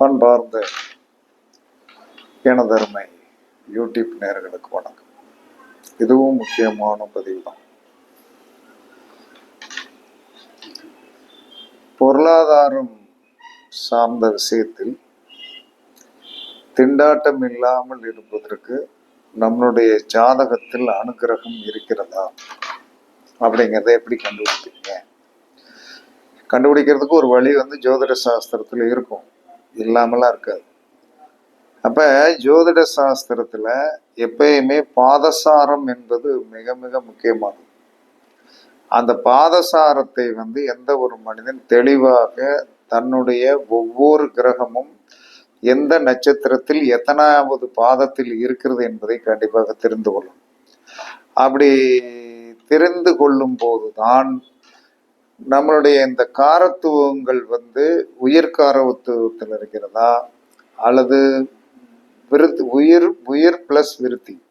பண்பார்ந்த எனதருமை யூடியூப் நேர்களுக்கு வணக்கம். இதுவும் முக்கியமான பதிவு தான் பொருளாதாரம் சார்ந்த விஷயத்தில் திண்டாட்டம் இல்லாமல் இருப்பதற்கு நம்மளுடைய ஜாதகத்தில் அனுக்கிரகம் இருக்கிறதா? அப்படிங்கிறத எப்படி கண்டுபிடிப்பீங்க? கண்டுபிடிக்கிறதுக்கு ஒரு வழி வந்து ஜோதிட சாஸ்திரத்தில் இருக்கும். இல்லாமலாம் இருக்காது. அப்போ ஜோதிட சாஸ்திரத்தில் எப்பயுமே பாதசாரம் என்பது மிக மிக முக்கியமானது. அந்த பாதசாரத்தை வந்து எந்த ஒரு மனிதன் தெளிவாக தன்னுடைய ஒவ்வொரு கிரகமும் எந்த நட்சத்திரத்தில் எத்தனாவது பாதத்தில் இருக்கிறது என்பதை கண்டிப்பாக தெரிந்து கொள்ளும் அப்படி தெரிந்து கொள்ளும் போதுதான் நம்மளுடைய இந்த காரத்துவங்கள் வந்து உயிர் காரத்துவத்தில் இருக்கிறதா? அல்லது விருத்தி உயிர் உயிர் பிளஸ் விருத்தி.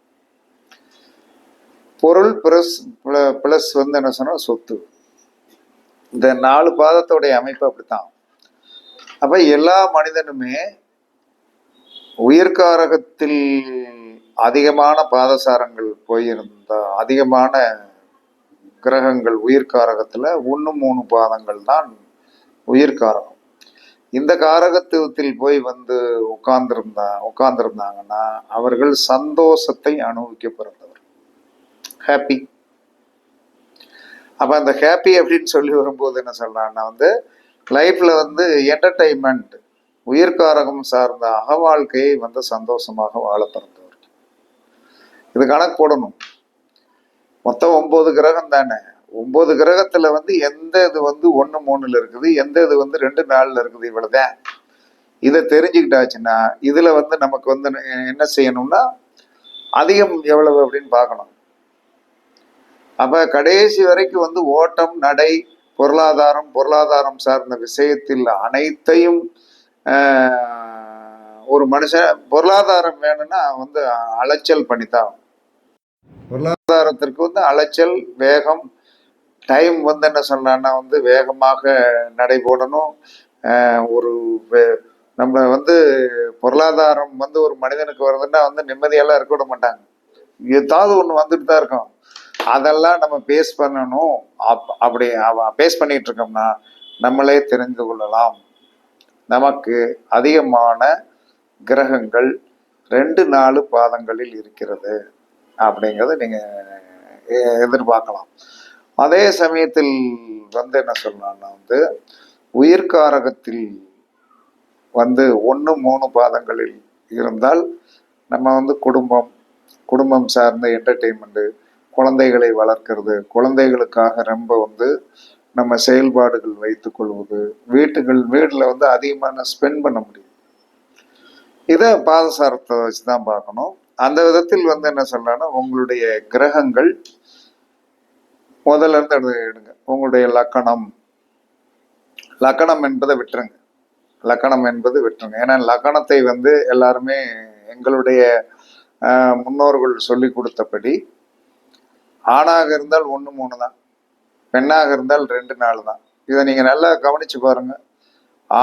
பொருள் பிளஸ் பிளஸ் வந்து என்ன சொன்னா சொத்து. இந்த நாலு பாதத்தோடைய அமைப்பு அப்படித்தான். அப்ப எல்லா மனிதனுமே உயிர்காரகத்தில் அதிகமான பாதசாரங்கள் போயிருந்தா அதிகமான கிரகங்கள் உயிர்காரகத்தில் ஒன்று மூணு பாதங்கள் தான் உயிர்காரகம் இந்த காரகத்துவத்தில் போய் வந்து உட்கார்ந்துருந்தா உட்கார்ந்துருந்தாங்கன்னா அவர்கள் சந்தோஷத்தை அனுபவிக்க பிறந்தவர். ஹாப்பி அப்ப அந்த ஹாப்பி அப்படின்னு சொல்லி வரும்போது என்ன சொல்றான்னா வந்து லைஃப்ல வந்து என்டர்டைன்மெண்ட் உயிர்காரகம் சார்ந்த அக வாழ்க்கையை வந்து சந்தோஷமாக வாழ பிறந்தவர் இது கணக்கு போடணும் மொத்தம் ஒன்பது கிரகம் தானே. ஒன்பது கிரகத்துல வந்து எந்த இது வந்து ஒன்று மூணுல இருக்குது எந்த இது வந்து ரெண்டு நாளில் இருக்குது இவ்வளோதான் இதை தெரிஞ்சுக்கிட்டாச்சுன்னா இதில் வந்து நமக்கு வந்து என்ன செய்யணும்னா அதிகம் எவ்வளவு அப்படின்னு பார்க்கணும். அப்போ கடைசி வரைக்கும் வந்து ஓட்டம் நடை பொருளாதாரம் பொருளாதாரம் சார்ந்த விஷயத்தில் அனைத்தையும் ஒரு மனுஷன் பொருளாதாரம் வேணும்னா வந்து அலைச்சல் பண்ணித்தான் பொருளாதாரத்திற்கு வந்து அலைச்சல் வேகம் டைம் வந்து என்ன சொல்லலாம்னா வந்து வேகமாக நடை போடணும் ஒரு நம்மளை நம்ம வந்து பொருளாதாரம் வந்து ஒரு மனிதனுக்கு வருதுன்னா வந்து நிம்மதியெல்லாம் இருக்க விட மாட்டாங்க. ஏதாவது ஒன்று வந்துட்டு தான் இருக்கும். அதெல்லாம் நம்ம பேஸ் பண்ணணும். அப் அப்படி பேஸ் பண்ணிட்டு இருக்கோம்னா நம்மளே தெரிந்து கொள்ளலாம். நமக்கு அதிகமான கிரகங்கள் ரெண்டு நாலு பாதங்களில் இருக்கிறது. அப்படிங்கிறத நீங்கள் எதிர்பார்க்கலாம். அதே சமயத்தில் வந்து என்ன சொல்லலாம்னா வந்து உயிர்காரகத்தில் வந்து ஒன்று மூணு பாதங்களில் இருந்தால் நம்ம வந்து குடும்பம் குடும்பம் சார்ந்த என்டர்டெயின்மெண்ட்டு குழந்தைகளை வளர்க்கறது குழந்தைகளுக்காக ரொம்ப வந்து நம்ம செயல்பாடுகள் வைத்துக் கொள்வது வீட்டுகள் வீட்டில் வந்து அதிகமான ஸ்பெண்ட் பண்ண முடியும். இதை பாதசாரத்தை வச்சு தான் பார்க்கணும். அந்த விதத்தில் வந்து என்ன சொல்லலாம்னா உங்களுடைய கிரகங்கள் முதல்ல இருந்து எடுங்க. உங்களுடைய லக்கணம். லக்கணம் என்பதை விட்டுருங்க. லக்கணம் என்பது விட்டுருங்க. ஏன்னா லக்கணத்தை வந்து எல்லாருமே எங்களுடைய முன்னோர்கள் சொல்லி கொடுத்தபடி ஆணாக இருந்தால் ஒன்று மூணு தான். பெண்ணாக இருந்தால் ரெண்டு நாள் தான். இதை நீங்கள் நல்லா கவனித்து பாருங்கள்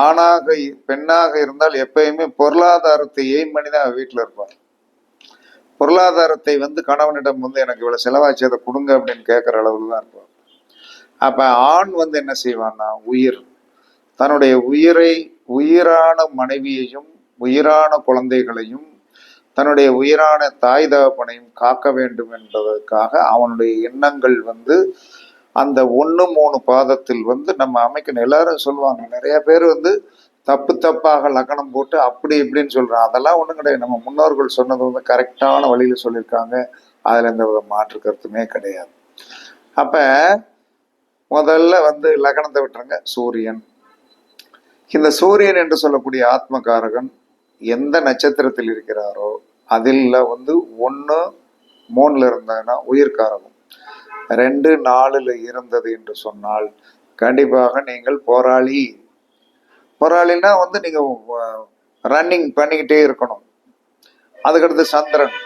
ஆணாக பெண்ணாக இருந்தால் எப்பயுமே பொருளாதாரத்தை எய்ம் பண்ணி தான் வீட்டில் இருப்பார் பொருளாதாரத்தை வந்து கணவனிடம் வந்து எனக்கு இவ்வளோ செலவாச்சு அதை கொடுங்க அப்படின்னு கேட்குற அளவில் தான் இருப்பார் அப்போ ஆண் வந்து என்ன செய்வான்னா உயிர். தன்னுடைய உயிரை உயிரான மனைவியையும் உயிரான குழந்தைகளையும் தன்னுடைய உயிரான தாய் தகப்பனையும் காக்க வேண்டும் என்பதற்காக அவனுடைய எண்ணங்கள் வந்து அந்த ஒன்று மூணு பாதத்தில் வந்து நம்ம அமைக்கணும். எல்லாரும் சொல்லுவாங்க நிறைய பேர் வந்து தப்பு தப்பாக லக்கணம் போட்டு அப்படி இப்படின்னு சொல்கிறான் அதெல்லாம் ஒன்றும் கிடையாது. நம்ம முன்னோர்கள் சொன்னது வந்து கரெக்டான வழியில் சொல்லியிருக்காங்க. அதில் எந்த வித மாற்று கருத்துமே கிடையாது. அப்போ முதல்ல வந்து லக்கணத்தை விட்டுருங்க. சூரியன். இந்த சூரியன் என்று சொல்லக்கூடிய ஆத்மகாரகன் எந்த நட்சத்திரத்தில் இருக்கிறாரோ அதில் வந்து ஒன்று மூணில் இருந்தாங்கன்னா உயிர்காரகம். ரெண்டு நாலில் இருந்தது என்று சொன்னால் கண்டிப்பாக நீங்கள் போராளி. போராளினா வந்து நீங்க ரன்னிங் பண்ணிக்கிட்டே இருக்கணும். அதுக்கடுத்து சந்திரன்.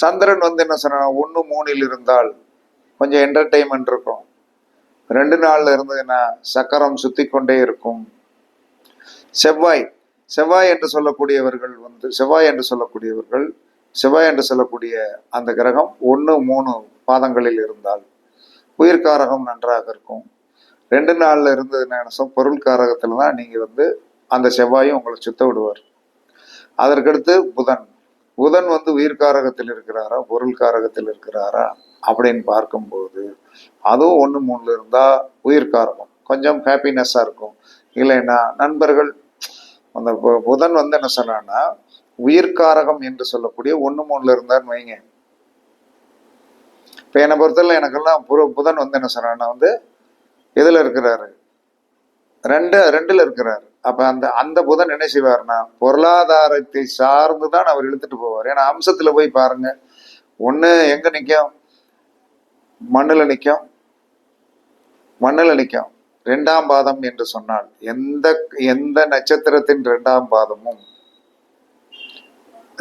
சந்திரன் வந்து என்ன சொன்னா ஒன்று மூணில் இருந்தால் கொஞ்சம் என்டர்டெயின்மெண்ட் இருக்கும். ரெண்டு நாள்ல இருந்ததுன்னா சக்கரம் சுத்தி கொண்டே இருக்கும். செவ்வாய். செவ்வாய் என்று சொல்லக்கூடியவர்கள் வந்து செவ்வாய் என்று சொல்லக்கூடியவர்கள் செவ்வாய் என்று சொல்லக்கூடிய அந்த கிரகம் ஒன்று மூணு பாதங்களில் இருந்தால் உயிர்காரகம் நன்றாக இருக்கும். ரெண்டு நாள்ல இருந்தது நினைச்சோம்? பொருள் காரகத்துல தான் நீங்க வந்து அந்த செவ்வாயும் உங்களை சுத்த விடுவார். அதற்கடுத்து புதன். புதன் வந்து உயிர்காரகத்தில் இருக்கிறாரா? பொருள் காரகத்தில் இருக்கிறாரா? அப்படின்னு பார்க்கும்போது அதுவும் ஒன்று மூணுல இருந்தா உயிர்காரகம். கொஞ்சம் ஹாப்பினஸ்ஸாக இருக்கும். இல்லைன்னா நண்பர்கள் அந்த பு- புதன் வந்து என்ன சொன்னான்னா உயிர்காரகம் என்று சொல்லக்கூடிய ஒன்று மூணுல இருந்தான்னு வைங்க. இப்போ என்னை பொறுத்தவரை எனக்கெல்லாம் புதன் வந்து என்ன சொன்னான்னா வந்து எதில் இருக்கிறாரு? ரெண்டு ரெண்டுல இருக்கிறாரு. அப்ப அந்த அந்த புதன் என்ன செய்வார்னா பொருளாதாரத்தை சார்ந்து தான் அவர் இழுத்துட்டு போவார். ஏன்னா அம்சத்துல போய் பாருங்க. ஒண்ணு எங்க நிற்கும் மண்ணில் நிற்கும் மண்ணில் நிற்கும் ரெண்டாம் பாதம் என்று சொன்னால் எந்த எந்த நட்சத்திரத்தின் ரெண்டாம் பாதமும்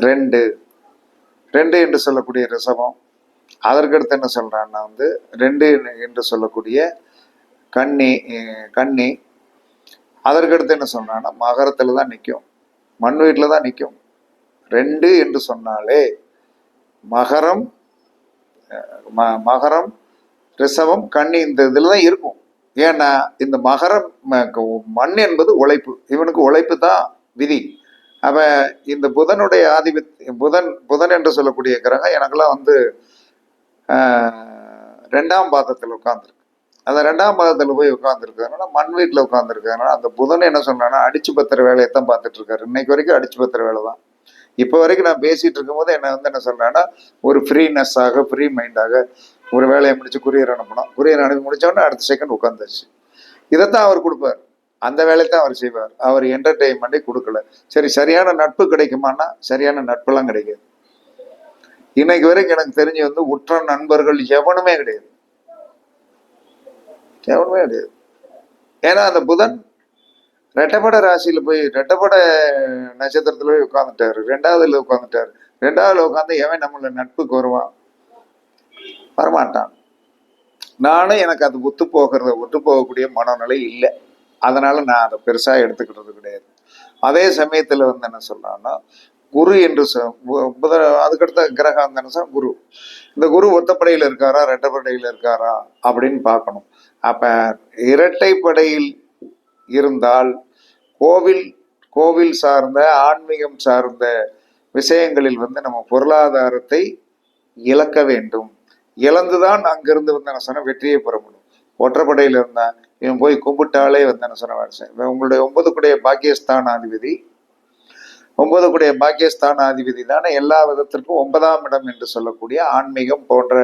ரெண்டு. ரெண்டு என்று சொல்லக்கூடிய ரிசவம் அதற்கடுத்து என்ன சொல்றான்னா வந்து ரெண்டு என்று சொல்லக்கூடிய கன்னி கண்ணி. கன்னி அதற்கடுத்து என்ன சொன்னான்னா மகரத்தில் தான் நிற்கும் மண் வீட்டில் தான் நிற்கும் ரெண்டு என்று சொன்னாலே மகரம் ம- மகரம் ரிசவம் கண்ணி இந்த இதில் தான் இருக்கும். ஏன்னா இந்த மகரம் ம- க- மண் என்பது உழைப்பு. இவனுக்கு உழைப்பு தான் விதி. அவன் இந்த புதனுடைய ஆதிபத் புதன் புதன் என்று சொல்லக்கூடிய கிரகம் எனக்கெல்லாம் வந்து ரெண்டாம் பாதத்தில் உட்காந்துருக்கு அந்த ரெண்டாம் பாதத்தில் போய் உட்காந்துருக்கிறதுனால மண் வீட்டில் உட்காந்துருக்கிறதுனால அந்த புதன் என்ன சொன்னான்னா அடிச்சு பத்திர வேலையை தான் பார்த்துட்டு இருக்காரு. இன்னைக்கு வரைக்கும் அடிச்சு பத்திர வேலை தான். இப்போ வரைக்கும் நான் பேசிட்டு இருக்கும்போது என்ன வந்து என்ன சொன்னேன்னா ஒரு ஃப்ரீனஸ்ஸாக ஃப்ரீ மைண்டாக ஒரு வேலையை முடிச்சு குரியர் அனுப்பணும். குரியர் அனுப்பி முடிச்சோடனே அடுத்த செகண்ட் உட்காந்துருச்சு இதைத்தான் அவர் கொடுப்பார். அந்த வேலையை தான் அவர் செய்வார். அவர் என்டர்டெயின்மெண்ட்டே கொடுக்கல. சரி சரியான நட்பு கிடைக்குமான்னா சரியான நட்பெல்லாம் கிடைக்காது. இன்னைக்கு வரைக்கும் எனக்கு தெரிஞ்சு வந்து உற்ற நண்பர்கள் எவனுமே கிடையாது. எவனுமே கிடையாது ஏன்னா அந்த புதன் ரெட்டப்பட ராசியில் போய் ரெட்டப்பட நட்சத்திரத்தில் போய் உட்காந்துட்டாரு ரெண்டாவதுல உட்காந்துட்டாரு ரெண்டாவதுல உட்காந்து எவன் நம்மள நட்புக்கு வருவான்? வரமாட்டான். நானும் எனக்கு அது ஒத்து போகிறத ஒத்து போகக்கூடிய மனநிலை இல்லை. அதனால நான் அதை பெருசாக எடுத்துக்கிட்டது கிடையாது. அதே சமயத்தில் வந்து என்ன சொல்றான்னா குரு என்று சொ- புத அதுக்கடுத்த கிரகம் என்ன குரு. இந்த குரு ஒத்தப்படையில் இருக்காரா ரெட்டப்படையில் இருக்காரா அப்படின்னு பார்க்கணும். அப்ப இரட்டைப்படையில் இருந்தால் கோவில் கோவில் சார்ந்த ஆன்மீகம் சார்ந்த விஷயங்களில் வந்து நம்ம பொருளாதாரத்தை இழக்க வேண்டும். இழந்துதான் அங்கிருந்து வந்து என்ன சொன்ன வெற்றியை பெற முடியும். ஒற்றைப்படையில் இருந்தான் இவன் போய் கும்பிட்டாலே வந்து என்ன சொன்ன இவன் உங்களுடைய ஒன்பதுக்குடைய பாக்கியஸ்தான் பாக்கியஸ்தானாதிபதி ஒன்பதுக்குடைய பாக்கியஸ்தான் பாக்கியஸ்தானாதிபதி தானே எல்லா விதத்திற்கும் ஒன்பதாம் இடம் என்று சொல்லக்கூடிய ஆன்மீகம் போன்ற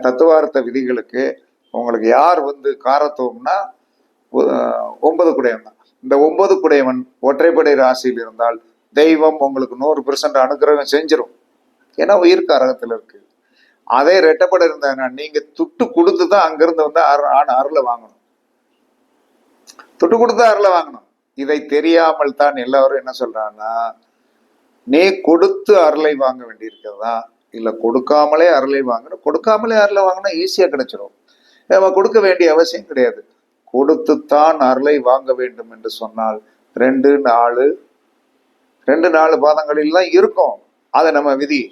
தத்துவார்த்த விதிகளுக்கு உங்களுக்கு யார் வந்து காரத்துவம்னா ஒன்பது குடையவன் தான். இந்த ஒன்பது குடையவன் ஒற்றைப்படை ராசியில் இருந்தால் தெய்வம் உங்களுக்கு நூறு பெர்சன்ட் அனுகிரகம் செஞ்சிடும் ஏன்னா உயிர் காரகத்தில் இருக்கு. அதே ரெட்டப்பட இருந்தாங்கன்னா நீங்க துட்டு கொடுத்து தான் அங்கிருந்து வந்து அரு- அருளை வாங்கணும். துட்டு கொடுத்து அருளை வாங்கணும். இதை தெரியாமல் தான் எல்லாரும் என்ன சொல்றாங்கன்னா நீ கொடுத்து அருளை வாங்க வேண்டியிருக்கிறதா? இல்லை கொடுக்காமலே அருளை வாங்கணும். கொடுக்காமலே அருளை வாங்கினா ஈஸியாக கிடைச்சிடும் நம்ம கொடுக்க வேண்டிய அவசியம் கிடையாது. கொடுத்துத்தான் அருளை வாங்க வேண்டும் என்று சொன்னால் ரெண்டு நாலு ரெண்டு நாலு பாதங்களில் தான் இருக்கும். அது நம்ம விதி.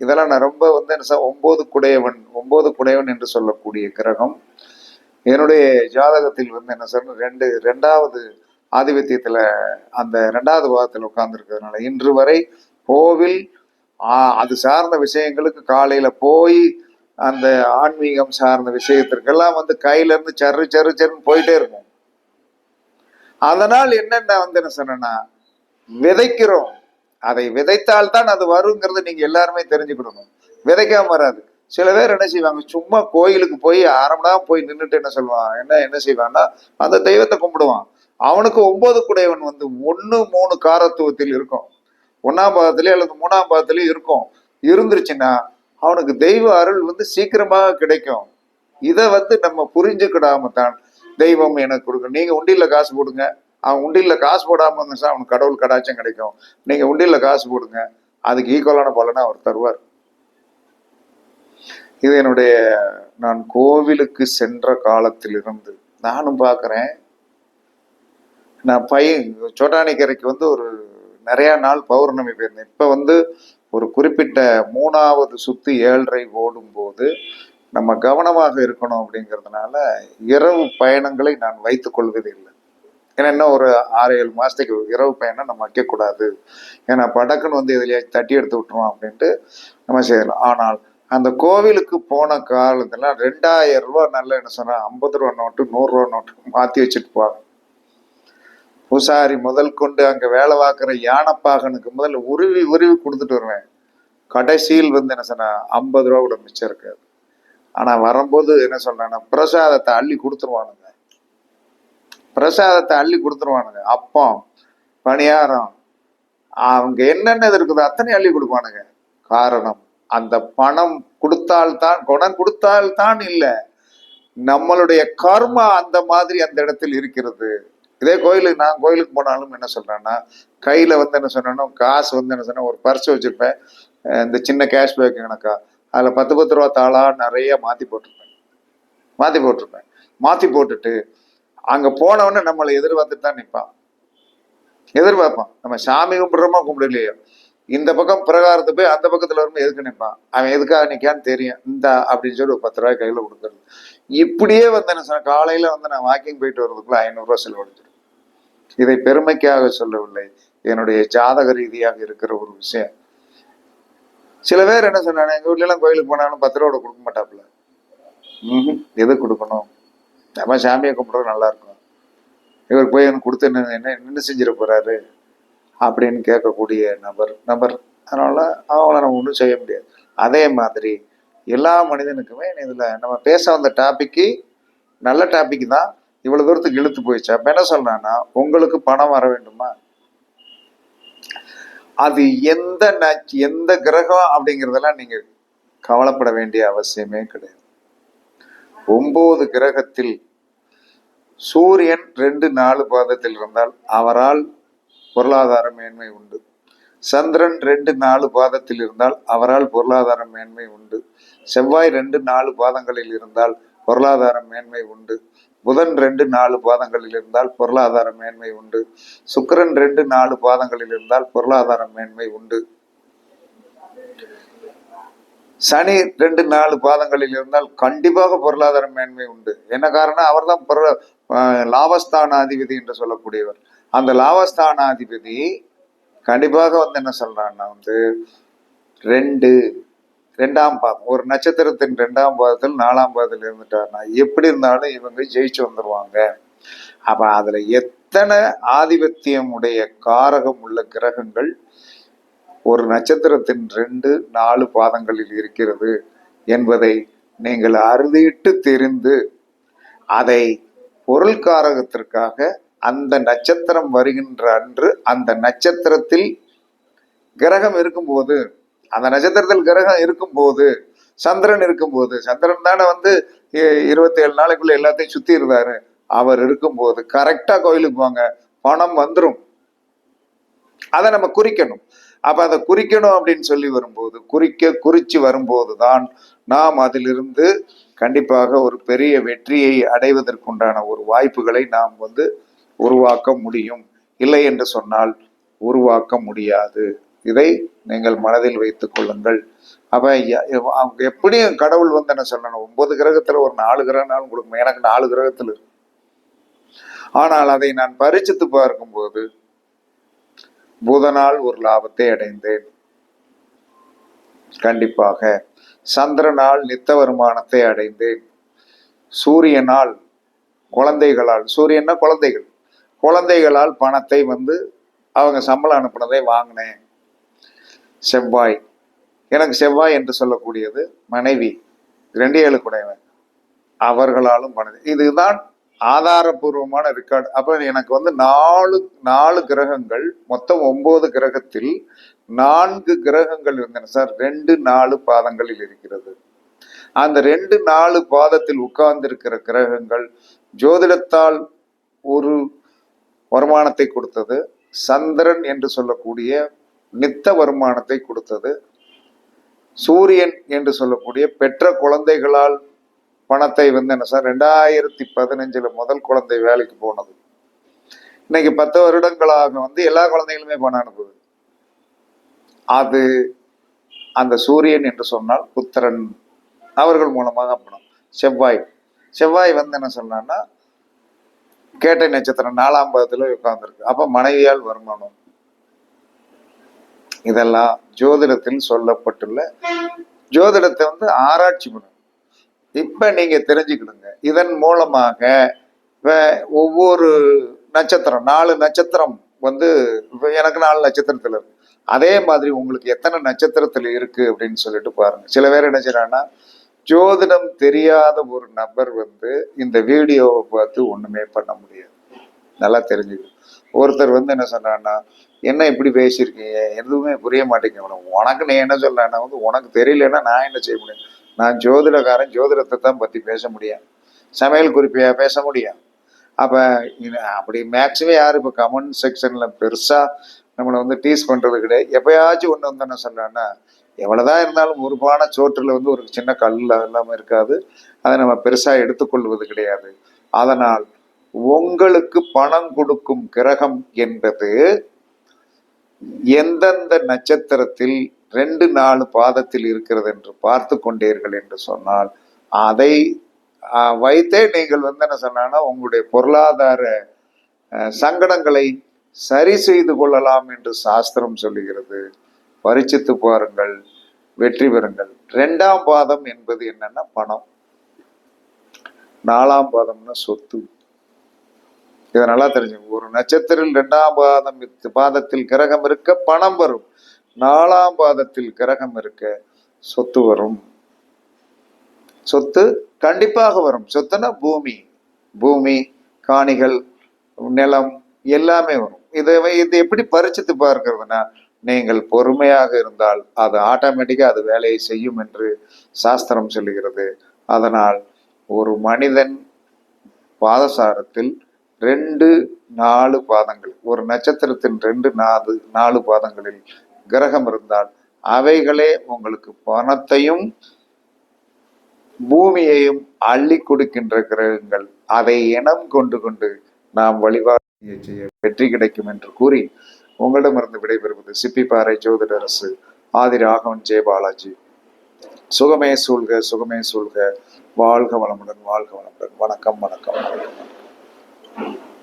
இதெல்லாம் நான் ரொம்ப வந்து என்ன ஒன்பது குடையவன் ஒன்பது குடையவன் என்று சொல்லக்கூடிய கிரகம். என்னுடைய ஜாதகத்தில் வந்து என்ன சார் ரெண்டு ரெண்டாவது ஆதிபத்தியத்தில் அந்த ரெண்டாவது பாதத்தில் உட்கார்ந்துருக்கிறதுனால இன்று வரை கோவில் அது சார்ந்த விஷயங்களுக்கு காலையில் போய் அந்த ஆன்மீகம் சார்ந்த விஷயத்திற்கெல்லாம் வந்து கையில இருந்து சரு சரு சருன்னு போயிட்டே இருக்கும். அதனால் என்னென்ன வந்து என்ன சொன்னேன்னா விதைக்கிறோம். அதை விதைத்தால் தான் அது வருங்கிறது நீங்க எல்லாருமே தெரிஞ்சுக்கிடணும் விதைக்காம வராது. சில பேர் என்ன செய்வாங்க சும்மா கோயிலுக்கு போய் அரை மணி நேரம் போய் நின்றுட்டு என்ன சொல்லுவான் என்ன என்ன செய்வான்னா அந்த தெய்வத்தை கும்பிடுவான். அவனுக்கு ஒன்பது குடையவன் வந்து ஒன்று மூணு காரத்துவத்தில் இருக்கும். ஒன்னாம் பாதத்திலேயே அல்லது மூணாம் பாதத்திலேயே இருக்கும். இருந்துருச்சுன்னா அவனுக்கு தெய்வ அருள் வந்து சீக்கிரமாக கிடைக்கும். இதை வந்து நம்ம புரிஞ்சுக்கிடாம தான் தெய்வம் எனக்கு கொடுக்கும் நீங்க உண்டியில் காசு போடுங்க. அவன் உண்டியில் காசு போடாம இருந்துச்சுன்னா அவனுக்கு கடவுள் கடாச்சம் கிடைக்கும். நீங்க உண்டியில் காசு போடுங்க. அதுக்கு ஈக்குவலான பலனை அவர் தருவார். இது என்னுடைய நான் கோவிலுக்கு சென்ற காலத்திலிருந்து நானும் பார்க்குறேன். நான் பையன் சோட்டானிக்கரைக்கு வந்து ஒரு நிறைய நாள் பௌர்ணமி போயிருந்தேன் இப்போ வந்து ஒரு குறிப்பிட்ட மூணாவது சுத்து ஏழரை ஓடும்போது நம்ம கவனமாக இருக்கணும் அப்படிங்கிறதுனால இரவு பயணங்களை நான் வைத்துக் கொள்வதில்லை. ஏன்னா இன்னும் ஒரு ஆறு ஏழு மாசத்துக்கு இரவு பயணம் நம்ம வைக்கக்கூடாது. ஏன்னா படக்குன்னு வந்து எதுலையாச்சும் தட்டி எடுத்து விட்டுருவோம் அப்படின்ட்டு நம்ம செய்யலாம். ஆனால் அந்த கோவிலுக்கு போன காலத்துல ரெண்டாயிரம் ரூபா நல்ல என்ன சொன்னா ஐம்பது ரூபா நோட்டு நூறு ரூபா நோட்டு மாத்தி வச்சுட்டு போவாங்க. பூசாரி முதல் கொண்டு அங்கே வேலை பார்க்குற யானைப்பாகனுக்கு முதல்ல உருவி உருவி கொடுத்துட்டு வருவேன். கடைசியில் வந்து என்ன சொன்னா ஐம்பது ரூபா கூட மிச்சம் இருக்காது. ஆனால் வரும்போது என்ன சொல்றேன்னா பிரசாதத்தை அள்ளி கொடுத்துருவானுங்க. பிரசாதத்தை அள்ளி கொடுத்துருவானுங்க. அப்பம் பணியாரம் அவங்க என்னென்ன இருக்குதோ அத்தனை அள்ளி கொடுப்பானுங்க. காரணம் அந்த பணம் கொடுத்தால்தான் குணம் கொடுத்தால்தான் இல்லை. நம்மளுடைய கர்மா அந்த மாதிரி அந்த இடத்தில் இருக்கிறது. இதே கோயிலுக்கு நான் கோயிலுக்கு போனாலும் என்ன சொல்றேன்னா கையில வந்து என்ன சொன்னேன்னா காசு வந்து என்ன சொன்னா ஒரு பர்ஸ் வச்சிருப்பேன். இந்த சின்ன கேஷ்பேக் எனக்கா. அதுல பத்து பத்து ரூபா தாளா நிறைய மாத்தி போட்டிருப்பேன். மாத்தி போட்டிருப்பேன். மாத்தி போட்டுட்டு அங்க போனவொடனே நம்மளை எதிர்பார்த்துட்டு தான் நிற்பான். எதிர்பார்ப்பான். நம்ம சாமி கும்பிடுறோமா கும்பிடலையோ? இந்த பக்கம் பிரகாரத்து போய் அந்த பக்கத்துல வரும்போது எதுக்கு நிற்பான்? அவன் எதுக்காக நிற்கான்னு தெரியும். இந்த அப்படின்னு சொல்லி ஒரு பத்து ரூபாய் கையில கொடுக்குறது. இப்படியே வந்து என்ன சொன்ன காலையில வந்து நான் வாக்கிங் போயிட்டு வர்றதுக்குள்ள ஐநூறுரூவா செலவழிச்சு. இதை பெருமைக்காக சொல்லவில்லை. என்னுடைய ஜாதக ரீதியாக இருக்கிற ஒரு விஷயம். சில பேர் என்ன சொன்னாங்க எங்கள் வீட்லலாம் கோயிலுக்கு போனாலும் பத்து ரூபா கூட கொடுக்க மாட்டாப்புல. ம் எது கொடுக்கணும்? நம்ம சாமியை கும்பிட்றது நல்லா இருக்கும். இவர் போய் எனக்கு கொடுத்து என்ன என்ன என்ன செஞ்சிட போறாரு அப்படின்னு கேட்கக்கூடிய நபர் நபர். அதனால அவங்கள நம்ம ஒன்றும் செய்ய முடியாது. அதே மாதிரி எல்லா மனிதனுக்குமே இதில் நம்ம பேச வந்த டாபிக்கு நல்ல டாபிக் தான் இவ்வளவு தூரத்துக்கு இழுத்து போயிடுச்சு. அப்ப என்ன சொல்றேன்னா உங்களுக்கு பணம் வர வேண்டுமா? அது எந்த எந்த கிரகம் அப்படிங்கிறதெல்லாம் நீங்க கவலைப்பட வேண்டிய அவசியமே கிடையாது. ஒன்பது கிரகத்தில் சூரியன் ரெண்டு நாலு பாதத்தில் இருந்தால் அவரால் பொருளாதார மேன்மை உண்டு. சந்திரன் ரெண்டு நாலு பாதத்தில் இருந்தால் அவரால் பொருளாதார மேன்மை உண்டு. செவ்வாய் ரெண்டு நாலு பாதங்களில் இருந்தால் பொருளாதார மேன்மை உண்டு. புதன் ரெண்டு நாலு பாதங்களில் இருந்தால் பொருளாதார மேன்மை உண்டு. சுக்கரன் ரெண்டு நாலு பாதங்களில் இருந்தால் பொருளாதார மேன்மை உண்டு. சனி ரெண்டு நாலு பாதங்களில் இருந்தால் கண்டிப்பாக பொருளாதார மேன்மை உண்டு. என்ன காரணம்? அவர்தான் பொருள- ஆஹ் லாபஸ்தானாதிபதி என்று சொல்லக்கூடியவர். அந்த லாபஸ்தானாதிபதி கண்டிப்பாக வந்து என்ன சொல்றான்னா வந்து ரெண்டு ரெண்டாம் பாதம் ஒரு நட்சத்திரத்தின் ரெண்டாம் பாதத்தில் நாலாம் பாதத்தில் இருந்துட்டாருன்னா எப்படி இருந்தாலும் இவங்க ஜெயிச்சு வந்துடுவாங்க அப்போ அதில் எத்தனை ஆதிபத்தியம் உடைய காரகம் உள்ள கிரகங்கள் ஒரு நட்சத்திரத்தின் ரெண்டு நாலு பாதங்களில் இருக்கிறது என்பதை நீங்கள் அறுதியிட்டு தெரிந்து அதை பொருள் காரகத்திற்காக அந்த நட்சத்திரம் வருகின்ற அன்று அந்த நட்சத்திரத்தில் கிரகம் இருக்கும்போது அந்த நட்சத்திரத்தில் கிரகம் இருக்கும்போது சந்திரன் இருக்கும்போது சந்திரன் தானே வந்து இருபத்தி ஏழு நாளைக்குள்ள எல்லாத்தையும் சுத்தி இருந்தாரு அவர் இருக்கும்போது கரெக்டா கோயிலுக்கு போங்க பணம் வந்துடும் அதை நம்ம குறிக்கணும். அப்ப அதை குறிக்கணும் அப்படின்னு சொல்லி வரும்போது குறிக்க குறிச்சு வரும்போது தான் நாம் அதிலிருந்து கண்டிப்பாக ஒரு பெரிய வெற்றியை அடைவதற்குண்டான ஒரு வாய்ப்புகளை நாம் வந்து உருவாக்க முடியும். இல்லை என்று சொன்னால் உருவாக்க முடியாது. இதை நீங்கள் மனதில் வைத்துக் கொள்ளுங்கள். அவன் அவங்க எப்படியும் கடவுள் வந்து என்ன சொல்லணும்? ஒன்பது கிரகத்துல ஒரு நாலு கிரகனாலும் கொடுக்கும் எனக்கு நாலு கிரகத்துல இருக்கு. ஆனால் அதை நான் பரிச்சித்து பார்க்கும்போது புதனால் ஒரு லாபத்தை அடைந்தேன். கண்டிப்பாக சந்திரனால் நித்த வருமானத்தை அடைந்தேன். சூரியனால் குழந்தைகளால் சூரியன்னா குழந்தைகள். குழந்தைகளால் பணத்தை வந்து அவங்க சம்பளம் அனுப்புனதை வாங்கினேன். செவ்வாய். எனக்கு செவ்வாய் என்று சொல்லக்கூடியது மனைவி ரெண்டு ஏழு குடையவன். அவர்களாலும் மனது. இதுதான் ஆதாரபூர்வமான ரெக்கார்டு அப்போ எனக்கு வந்து நாலு நாலு கிரகங்கள் மொத்தம் ஒன்பது கிரகத்தில் நான்கு கிரகங்கள் இருந்தன சார். ரெண்டு நாலு பாதங்களில் இருக்கிறது. அந்த ரெண்டு நாலு பாதத்தில் உட்கார்ந்திருக்கிற கிரகங்கள் ஜோதிடத்தால் ஒரு வருமானத்தை கொடுத்தது. சந்திரன் என்று சொல்லக்கூடிய நித்த வருமானத்தை கொடுத்தது. சூரியன் என்று சொல்லக்கூடிய பெற்ற குழந்தைகளால் பணத்தை வந்து என்ன சார் ரெண்டாயிரத்தி பதினஞ்சுல முதல் குழந்தை வேலைக்கு போனது. இன்னைக்கு பத்து வருடங்களாக வந்து எல்லா குழந்தைகளுமே பணம் அனுப்புது அது அந்த சூரியன் என்று சொன்னால் புத்திரன் அவர்கள் மூலமாக பணம். செவ்வாய். செவ்வாய் வந்து என்ன சொன்னான்னா கேட்டை நட்சத்திரம் நாலாம் பாதத்துல உட்கார்ந்துருக்கு. அப்ப மனைவியால் வருமானம். இதெல்லாம் ஜோதிடத்தில் சொல்லப்பட்டுள்ள ஜோதிடத்தை வந்து ஆராய்ச்சி பண்ணணும் இப்போ நீங்கள் தெரிஞ்சுக்கிடுங்க. இதன் மூலமாக வே- ஒவ்வொரு நட்சத்திரம் நாலு நட்சத்திரம் வந்து எனக்கு நாலு நட்சத்திரத்தில் இருக்கு. அதே மாதிரி உங்களுக்கு எத்தனை நட்சத்திரத்தில் இருக்கு அப்படின்னு சொல்லிட்டு பாருங்க. சில பேர் என்ன செய்யறாங்கன்னா ஜோதிடம் தெரியாத ஒரு நபர் வந்து இந்த வீடியோவை பார்த்து ஒன்றுமே பண்ண முடியாது. நல்லா தெரிஞ்சுக்கணும் ஒருத்தர் வந்து என்ன சொன்னான்னா என்ன இப்படி பேசியிருக்கீங்க? எதுவுமே புரிய மாட்டேங்கணும் உனக்கு. நீ என்ன சொல்றேன்னா வந்து உனக்கு தெரியலன்னா நான் என்ன செய்ய முடியும்? நான் ஜோதிடக்காரன் ஜோதிடத்தை தான் பற்றி பேச முடியும். சமையல் குறிப்பையாக பேச முடியும்? அப்போ அப்படி மேக்ஸிமம் யாரும் இப்போ கமெண்ட் செக்ஷனில் பெருசாக நம்மளை வந்து டீஸ் பண்ணுறது கிடையாது. எப்பயாச்சும் ஒன்று வந்து என்ன சொல்கிறேன்னா எவ்வளோதான் இருந்தாலும் ஒரு பானை வந்து ஒரு சின்ன கல் இல்லாமல் இருக்காது. அதை நம்ம பெருசாக எடுத்துக்கொள்வது கிடையாது. அதனால் உங்களுக்கு பணம் கொடுக்கும் கிரகம் என்பது எந்தெந்த நட்சத்திரத்தில் ரெண்டு நாலு பாதத்தில் இருக்கிறது என்று பார்த்து கொண்டீர்கள் என்று சொன்னால் அதை வைத்தே நீங்கள் வந்து என்ன சொன்னா உங்களுடைய பொருளாதார சங்கடங்களை சரி செய்து கொள்ளலாம் என்று சாஸ்திரம் சொல்லுகிறது. பரிச்சித்து பாருங்கள் வெற்றி பெறுங்கள். ரெண்டாம் பாதம் என்பது என்னன்னா பணம். நாலாம் பாதம்னா சொத்து. இதை நல்லா தெரிஞ்சுங்க. ஒரு நட்சத்திரத்தில் ரெண்டாம் பாதம் பாதத்தில் கிரகம் இருக்க பணம் வரும். நாலாம் பாதத்தில் கிரகம் இருக்க சொத்து வரும். சொத்து கண்டிப்பாக வரும். சொத்துனா பூமி பூமி காணிகள் நிலம் எல்லாமே வரும். இதை இது எப்படி பரிச்சித்து பார்க்கிறதுனா நீங்கள் பொறுமையாக இருந்தால் அது ஆட்டோமேட்டிக்காக அது வேலையை செய்யும் என்று சாஸ்திரம் சொல்லுகிறது. அதனால் ஒரு மனிதன் பாதசாரத்தில் ரெண்டு நாலு பாதங்கள். ஒரு நட்சத்திரத்தின் ரெண்டு நாலு நாலு பாதங்களில் கிரகம் இருந்தால் அவைகளே உங்களுக்கு பணத்தையும் பூமியையும் அள்ளி கொடுக்கின்ற கிரகங்கள். அதை இனம் கொண்டு கொண்டு நாம் வழிபாடு செய்ய வெற்றி கிடைக்கும் என்று கூறி உங்களிடமிருந்து விடைபெறுவது சிப்பிப்பாறை ஜோதிடரசு ஆதி ராகவன் ஜெயபாலாஜி சுகமே சூழ்க சுகமே சூழ்க. வாழ்க வளமுடன் வாழ்க வளமுடன். வணக்கம் வணக்கம் வணக்கம். Thank you.